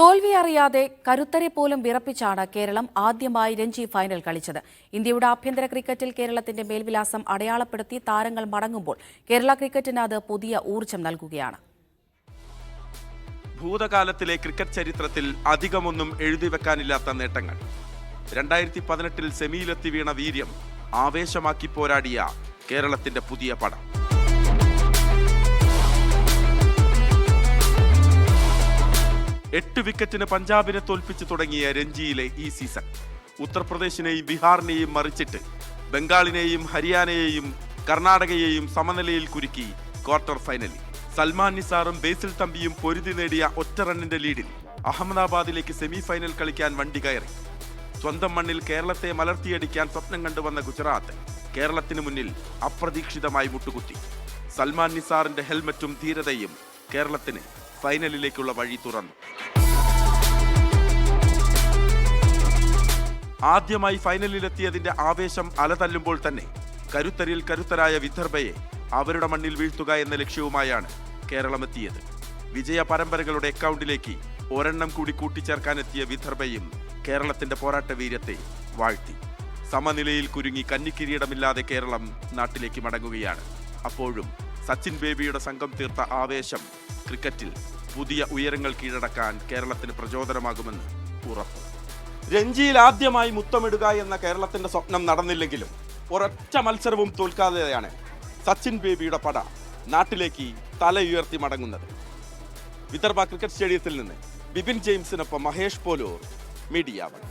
തോൽവി അറിയാതെ കരുത്തരെ പോലും വിറപ്പിച്ചാണ് കേരളം ആദ്യമായി രഞ്ജി ഫൈനൽ കളിച്ചത്. ഇന്ത്യയുടെ ആഭ്യന്തര ക്രിക്കറ്റിൽ കേരളത്തിന്റെ മേൽവിലാസം അടയാളപ്പെടുത്തി താരങ്ങൾ മടങ്ങുമ്പോൾ കേരള ക്രിക്കറ്റിന് അത് പുതിയ ഊർജം നൽകുകയാണ്. ഭൂതകാലത്തിലെ ക്രിക്കറ്റ് ചരിത്രത്തിൽ അധികമൊന്നും എഴുതി വെക്കാനില്ലാത്ത നേട്ടങ്ങൾ. രണ്ടായിരത്തി പതിനെട്ടിൽ സെമിയിലെത്തി വീണ വീര്യം ആവേശമാക്കി പോരാടിയ കേരളത്തിന്റെ പുതിയ പടം. എട്ട് വിക്കറ്റിന് പഞ്ചാബിനെ തോൽപ്പിച്ചു തുടങ്ങിയ രഞ്ജിയിലെ ഈ സീസൺ ഉത്തർപ്രദേശിനെയും ബീഹാറിനെയും മറിച്ചിട്ട് ബംഗാളിനെയും ഹരിയാനയെയും കർണാടകയെയും സമനിലയിൽ കുരുക്കി ക്വാർട്ടർ ഫൈനലിൽ. സൽമാൻ നിസാറും ബേസിൽ തമ്പിയും പൊരുതി നേടിയ ഒറ്റ റണ്ണിന്റെ ലീഡിൽ അഹമ്മദാബാദിലേക്ക് സെമി ഫൈനൽ കളിക്കാൻ വണ്ടി കയറി. സ്വന്തം മണ്ണിൽ കേരളത്തെ മലർത്തിയടിക്കാൻ സ്വപ്നം കണ്ടുവന്ന ഗുജറാത്ത് കേരളത്തിന് മുന്നിൽ അപ്രതീക്ഷിതമായി മുട്ടുകുത്തി. സൽമാൻ നിസാറിന്റെ ഹെൽമറ്റും ധീരതയും കേരളത്തിന് ഫൈനലിലേക്കുള്ള വഴി തുറന്നു. ആദ്യമായി ഫൈനലിലെത്തിയതിന്റെ ആവേശം അലതല്ലുമ്പോൾ തന്നെ കരുത്തരിൽ കരുത്തരായ വിദർഭയെ അവരുടെ മണ്ണിൽ വീഴ്ത്തുക എന്ന ലക്ഷ്യവുമായാണ് കേരളമെത്തിയത്. വിജയ പരമ്പരകളുടെ അക്കൗണ്ടിലേക്ക് ഒരെണ്ണം കൂടി കൂട്ടിച്ചേർക്കാനെത്തിയ വിദർഭയും കേരളത്തിന്റെ പോരാട്ട വീര്യത്തെ വാഴ്ത്തി. സമനിലയിൽ കുരുങ്ങി കന്നിക്കിരീടമില്ലാതെ കേരളം നാട്ടിലേക്ക് മടങ്ങുകയാണ്. അപ്പോഴും സച്ചിൻ ബേബിയുടെ സംഘം തീർത്ത ആവേശം ക്രിക്കറ്റിൽ പുതിയ ഉയരങ്ങൾ കീഴടക്കാൻ കേരളത്തിന് പ്രചോദനമാകുമെന്ന് ഉറപ്പ്. രഞ്ജിയിൽ ആദ്യമായി മുത്തമിടുക എന്ന കേരളത്തിന്റെ സ്വപ്നം നടന്നില്ലെങ്കിലും ഒരൊറ്റ മത്സരവും തോൽക്കാതെയാണ് സച്ചിൻ ബേബിയുടെ പട നാട്ടിലേക്ക് തലയുയർത്തി മടങ്ങുന്നത്. വിദർഭ ക്രിക്കറ്റ് സ്റ്റേഡിയത്തിൽ നിന്ന് ബിപിൻ ജെയിംസിനൊപ്പം മഹേഷ് പോലൂർ മീഡിയ വൺ.